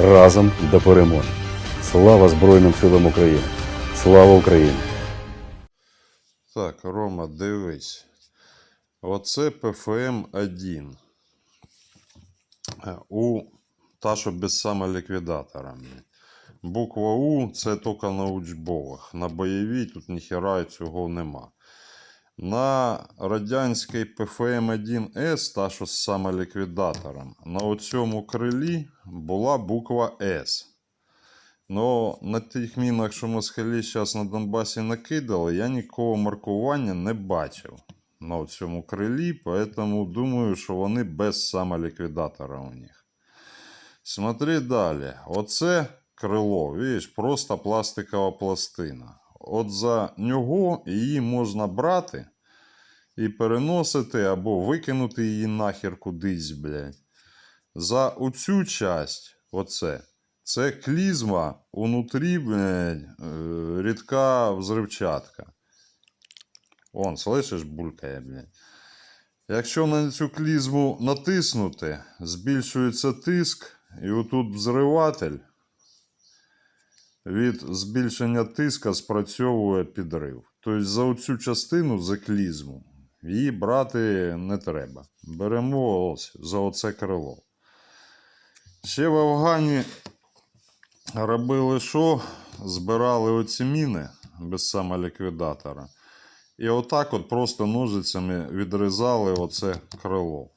разом до перемоги. Слава Збройним силам України! Слава Україні! Так, Рома, дивись. Оце ПФМ-1. Е, У та, що без самоліквідатора. Буква У це тільки на учбових. На бойовій тут ніхера цього нема. На радянській ПФМ-1С, та що з самоліквідатором, на оцьому крилі була буква С. Ну, на тих мінах, що москалі зараз на Донбасі накидали, я нікого маркування не бачив на цьому крилі, поэтому думаю, що вони без самоліквідатора у них. Смотри далі. Оце крило, видиш, просто пластикова пластина. От за нього її можна брати і переносити або викинути її нахер кудись, блядь. За оцю часть, оце, це клізма унутрі, блядь, е, рідка взривчатка. Вон, слышиш, булькає, блядь. Якщо на цю клізму натиснути, збільшується тиск, і отут взриватель від збільшення тиска спрацьовує підрив. Тобто за оцю частину, за клізму, її брати не треба. Беремо ось за оце крило. Ще в Афгані робили що? Збирали оці міни без самоліквідатора. І отак от просто ножицями відрізали оце крило.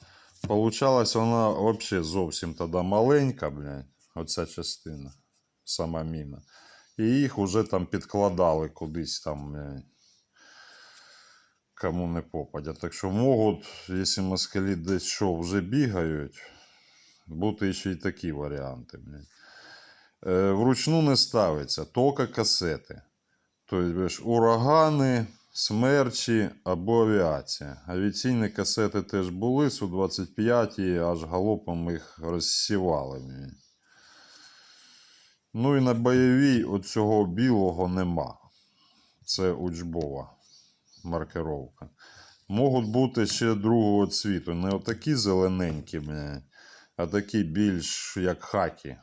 Получалась вона взагалі зовсім тоді маленька, блядь, оця частина, сама міна. І їх уже там підкладали кудись там, кому не попадя. Так що можуть, якщо москалі десь що вже бігають, бути ще й такі варіанти. Е, вручну не ставиться, тільки касети. Тобто, урагани, смерчі або авіація. Авіаційні касети теж були, Су-25, аж галопом їх розсівали. Ну і на бойовій оцього білого нема. Це учбова маркировка. Можуть бути ще другого цвіту. Не отакі зелененькі, а такі більш як хакі,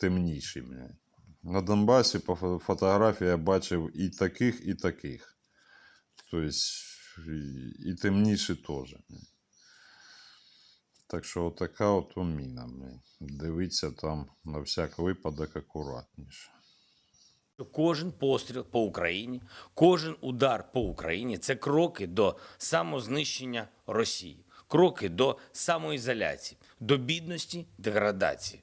темніші. На Донбасі по фотографії я бачив і таких, і таких. Тобто, і темніші теж. Так що отака от міна. Дивіться там на всяк випадок акуратніше. Кожен постріл по Україні, кожен удар по Україні це кроки до самознищення Росії, кроки до самоізоляції, до бідності, деградації.